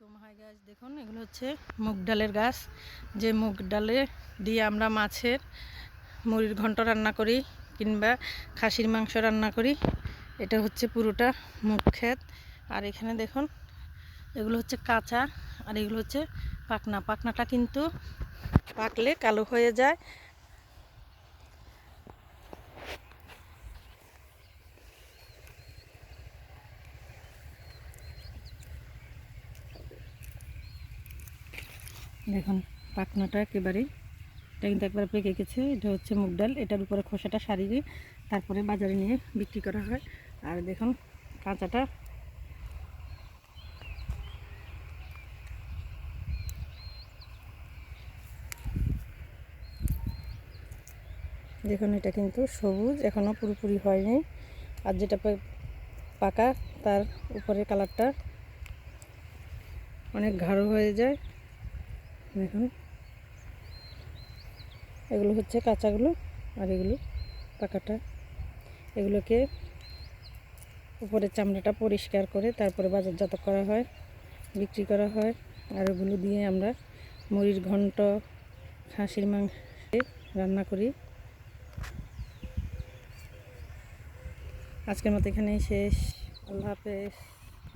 High গাছ দেখুন, এগুলো হচ্ছে মুগ ডালের গাছ। যে মুগ ডালে দিয়ে আমরা মাছের মুড়ির ঘন্ট রান্না করি কিংবা খাসির মাংস রান্না করি, এটা হচ্ছে পুরোটা মুগ ক্ষেত। আর এখানে দেখুন, এগুলো হচ্ছে কাঁচা আর এগুলো হচ্ছে পাকনা। পাকনাটা কিন্তু পাকলে কালো হয়ে যায়। দেখুন, পাখনাটা একেবারেই এটা কিন্তু একবার পেকে গেছে, এটা হচ্ছে মুগ ডাল। এটার উপরে খোসাটা সারিয়ে তারপরে বাজারে নিয়ে বিক্রি করা হয়। আর দেখুন, কাঁচাটা। দেখুন, এটা কিন্তু সবুজ এখনও পুরোপুরি হয়নি। আর যেটা পাকা, তার উপরের কালারটা অনেক ঘাড়ো হয়ে যায়। দেখুন। এগুলো হচ্ছে কাঁচাগুলো আর এগুলো পাকাটা। এগুলোকে উপরের চামড়াটা পরিষ্কার করে তারপরে বাজারজাত করা হয়, বিক্রি করা হয়, আর ওগুলো দিয়ে আমরা মুড়ির ঘন্ট, খাসির মাংস রান্না করি। আজকের মতো এখানেই শেষ। আল্লাহ হাফেজ।